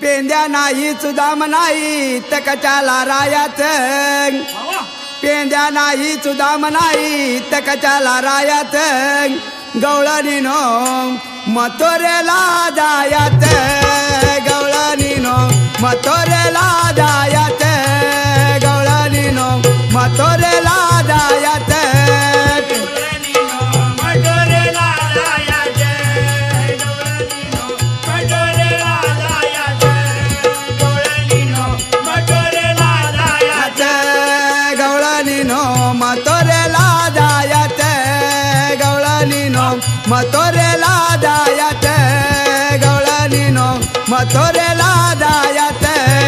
पेंद्या नाही सुदाम नाही तकचाला रायात पेंद्या नाही सुदाम नाही तकचाला रायात गवळणीनो मथोरेला जायात गवळणीनो मथोरेला जायात गवळणीनो Matorrelada ya te, gaula nino, matorrelada ya te.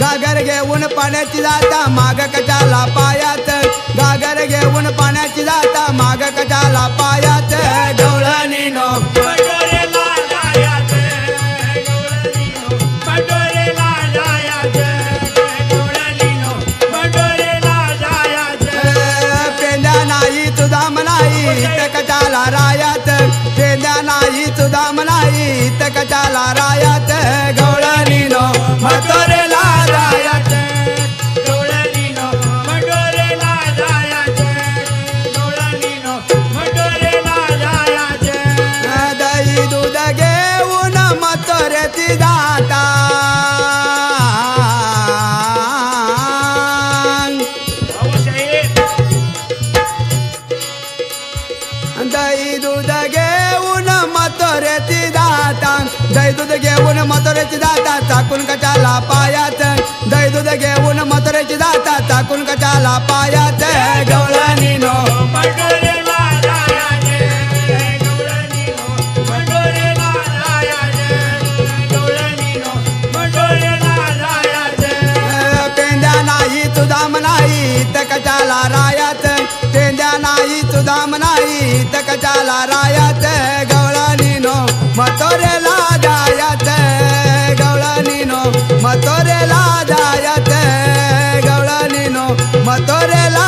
गागर घेऊन पाण्याची जाता माग कशाला पायात गागर घेऊन पाण्याची जाता माग कशाला पायात दही दूध घेऊन मथुरेची जाता चाकून कचाला पायात. दही दूध घेऊन मथुरेची जाता चाकून कचाला पायात. गवळणीनो पेंद्या नाही तुदाम नाही तर कचाला रायात? पेंद्या नाही तुदाम नाही तर कचाला रायात? অদরে লা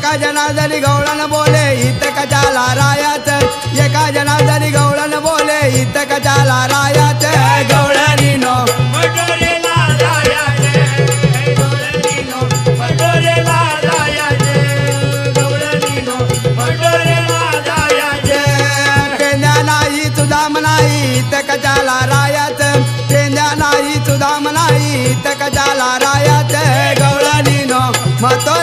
एका जनार्दनी गवळण बोले हित कचाला रायाच एका जनार्दनी गवळण बोले हित कचाला रायाच गवळणी नो नाही सुदाम नाही हित कचाला रायाच पेंद्या नाही सुदाम नाही हित कचाला रायाच गवळणी नो मतो